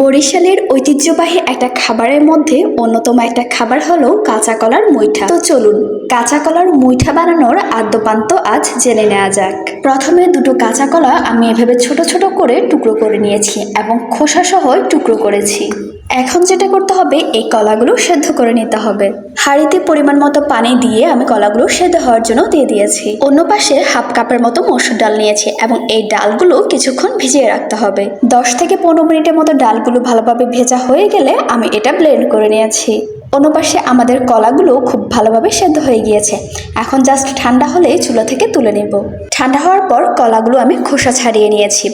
বরিশালের ঐতিহ্যবাহী একটা খাবারের মধ্যে অন্যতম একটা খাবার হলো কাঁচা কলার মুইঠা। তো চলুন, কাঁচা কলার মুইঠা বানানোর আদ্যপান্ত আজ জেনে নেওয়া যাক। প্রথমে দুটো কাঁচা কলা আমি এভাবে ছোট ছোট করে টুকরো করে নিয়েছি এবং খোসা সহ টুকরো করেছি। এখন যেটা করতে হবে, এই কলাগুলো সেদ্ধ করে নিতে হবে। হাঁড়িতে পরিমাণ মতো পানি দিয়ে আমি কলাগুলো সেদ্ধ হওয়ার জন্য দিয়ে দিয়েছি। অন্য পাশে হাফ কাপের মতো মসুর ডাল নিয়েছি এবং এই ডালগুলো কিছুক্ষণ ভিজিয়ে রাখতে হবে। দশ থেকে পনেরো মিনিটের মতো ডালগুলো ভালোভাবে ভেজা হয়ে গেলে আমি এটা ব্লেন্ড করে নিয়েছি। অন্য পাশে আমাদের কলাগুলো খুব ভালোভাবে সেদ্ধ হয়ে গিয়েছে। এখন জাস্ট ঠান্ডা হলেই চুলা থেকে তুলে নেব। ঠান্ডা হওয়ার পর কলাগুলো আমি খোসা ছাড়িয়ে নিয়েছি।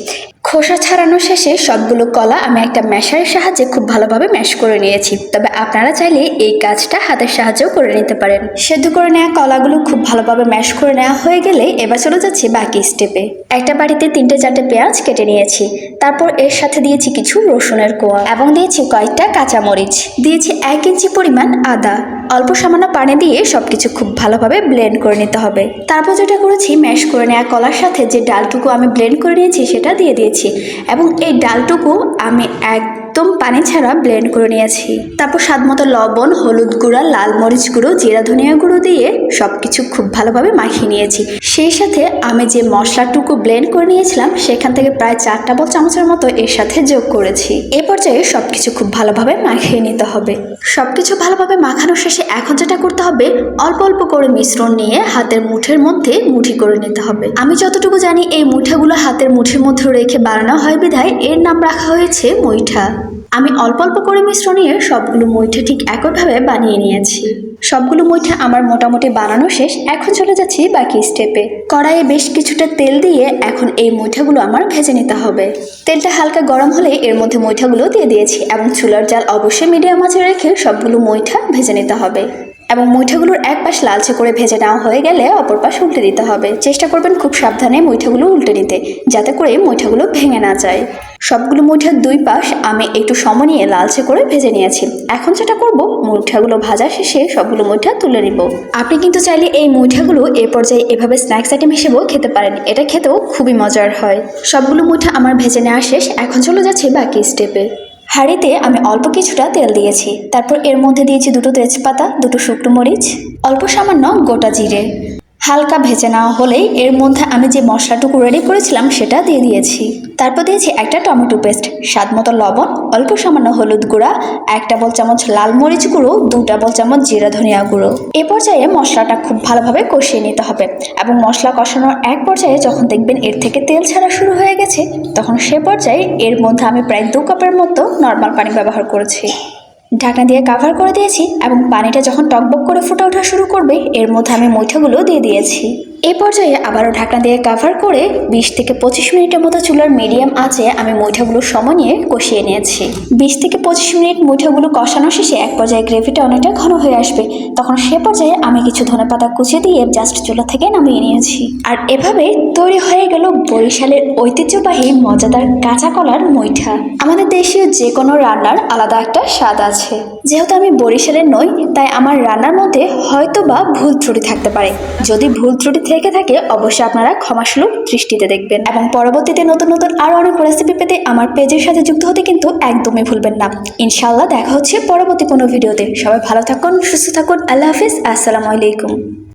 খোসা ছাড়ানো শেষে সবগুলো কলা আমি একটা ম্যাশারের সাহায্যে খুব ভালোভাবে ম্যাশ করে নিয়েছি। তবে আপনারা চাইলে এই কাজটা হাতের সাহায্যেও করে নিতে পারেন। সেদ্ধ করে নেওয়া কলাগুলো খুব ভালোভাবে ম্যাশ করে নেওয়া হয়ে গেলে এবার চলে যাচ্ছি বাকি স্টেপে একটা বাড়িতে তিনটে চারটে পেঁয়াজ কেটে নিয়েছি। তারপর এর সাথে দিয়েছি কিছু রসুনের কোয়া এবং দিয়েছি কয়েকটা কাঁচামরিচ। দিয়েছি এক ইঞ্চি পরিমাণ আদা। অল্প সামান্য পানি দিয়ে সব কিছু খুব ভালোভাবে ব্লেন্ড করে নিতে হবে। তারপর যেটা করেছি ম্যাশ করে নেওয়া কলার সাথে যে ডালটুকু আমি ব্লেন্ড করে নিয়েছি, সেটা দিয়ে দিয়েছি। এবং এই ডালটুকু আমি একদম পানি ছাড়া ব্লেন্ড করে নিয়েছি। তারপর স্বাদ মতো লবণ, হলুদ গুঁড়া, লাল মরিচ গুঁড়ো, জিরা ধনিয়া গুঁড়ো দিয়ে সব কিছু খুব ভালোভাবে মাখিয়ে নিয়েছি। সেই সাথে আমি যে মশলাটুকু ব্লেন্ড করে নিয়েছিলাম, সেখান থেকে প্রায় চার টেবিল চামচের মতো এর সাথে যোগ করেছি। এ পর্যায়ে সব কিছু খুব ভালোভাবে মাখিয়ে নিতে হবে। সব কিছু ভালোভাবে মাখানোর শেষে এখন যেটা করতে হবে, অল্প অল্প করে মিশ্রণ নিয়ে হাতের মুঠের মধ্যে মুঠি করে নিতে হবে। আমি যতটুকু জানি, এই মুঠাগুলো হাতের মুঠির মধ্যে রেখে বানানো হয় বিধায় এর নাম রাখা হয়েছে মুইঠা আমি অল্প অল্প করে মিশ্রণ নিয়ে সবগুলো মুইঠা ঠিক একইভাবে বানিয়ে নিয়েছি। সবগুলো মুইঠা আমার মোটামুটি বানানো শেষ, এখন চলে যাচ্ছি বাকি স্টেপে কড়াইয়ে বেশ কিছুটা তেল দিয়ে এখন এই মুইঠাগুলো আমার ভেজে নিতে হবে। তেলটা হালকা গরম হলে এর মধ্যে মুইঠাগুলো দিয়ে দিয়েছি এবং চুলার জাল অবশ্যই মিডিয়াম আঁচে রেখে সবগুলো মুইঠা ভেজে নিতে হবে। এবং মুইঠাগুলোর এক পাশ লালচে করে ভেজে নেওয়া হয়ে গেলে অপর পাশ উল্টে দিতে হবে। চেষ্টা করবেন খুব সাবধানে মুইঠাগুলো উল্টে নিতে, যাতে করে মুইঠাগুলো ভেঙে না যায়। সবগুলো মুঠার দুই পাশ আমি একটু সময় নিয়ে লালচে করে ভেজে নিয়েছি। এখন যেটা করব মুঠাগুলো ভাজা শেষে সবগুলো মুইঠা তুলে নিব। আপনি কিন্তু চাইলে এই মুঠাগুলো এ পর্যায়ে এভাবে স্ন্যাক্স আইটেম হিসেবেও খেতে পারেন। এটা খেতেও খুবই মজার হয়। সবগুলো মুঠা আমার ভেজে নেওয়া শেষ। এখন চলে যাচ্ছে বাকি স্টেপে হাঁড়িতে আমি অল্প কিছুটা তেল দিয়েছি। তারপর এর মধ্যে দিয়েছি দুটো তেজপাতা, দুটো শুকনো মরিচ, অল্প সামান্য গোটা জিরে। হালকা ভেজে নেওয়া হলেই এর মধ্যে আমি যে মশলাটুকু রেডি করেছিলাম সেটা দিয়ে দিয়েছি। তারপর দিয়েছি একটা টমেটো পেস্ট স্বাদ মতো লবণ, অল্প সামান্য হলুদ গুঁড়া, এক টেবিল চামচ লাল মরিচ গুঁড়ো, দু টেবিল চামচ জিরা ধনিয়া গুঁড়ো। এ পর্যায়ে মশলাটা খুব ভালোভাবে কষিয়ে নিতে হবে এবং মশলা কষানোর এক পর্যায়ে যখন দেখবেন এর থেকে তেল ছাড়া শুরু হয়ে গেছে, তখন সে পর্যায়ে এর মধ্যে আমি প্রায় দু কাপের মতো নর্মাল পানি ব্যবহার করেছি। ঢাকনা দিয়ে কাভার করে দিয়েছি এবং পানিটা যখন টকবক করে ফুটে ওঠা শুরু করবে, এর মধ্যে আমি মুইঠাগুলো দিয়ে দিয়েছি। এই পর্যায়ে আবারও ঢাকনা দিয়ে কাভার করে বিশ থেকে পঁচিশ মিনিটের মতো চুলার মিডিয়াম আছে, আমি মুইঠাগুলো সময় নিয়ে কষিয়ে নিয়েছি। বিশ থেকে পঁচিশ মিনিট মুইঠাগুলো কষানো শেষে এক পর্যায়ে গ্রেভিটা অনেকটা ঘন হয়ে আসবে। তখন সে পর্যায়ে আমি কিছু ধনেপাতা কুচি দিয়ে জাস্ট চুলা থেকে নামিয়ে নিয়েছি। আর এভাবে তৈরি হয়ে গেল বরিশালের ঐতিহ্যবাহী মজাদার কাঁচা কলার মুইঠা আমাদের দেশীয় যে কোনো রান্নার আলাদা একটা স্বাদ আছে। যেহেতু আমি বরিশালের নই, তাই আমার রান্নার মধ্যে হয়তো বা ভুল ত্রুটি থাকতে পারে। যদি ভুল ত্রুটি থেকে থাকে, অবশ্যই আপনারা ক্ষমাসুলভ দৃষ্টিতে দেখবেন। এবং পরবর্তীতে নতুন নতুন আরও অনেক রেসিপি পেতে আমার পেজের সাথে যুক্ত হতে কিন্তু একদমই ভুলবেন না। ইনশাল্লাহ দেখা হচ্ছে পরবর্তী কোনো ভিডিওতে। সবাই ভালো থাকুন, সুস্থ থাকুন, আল্লাহ হাফিজ, আসসালামু আলাইকুম।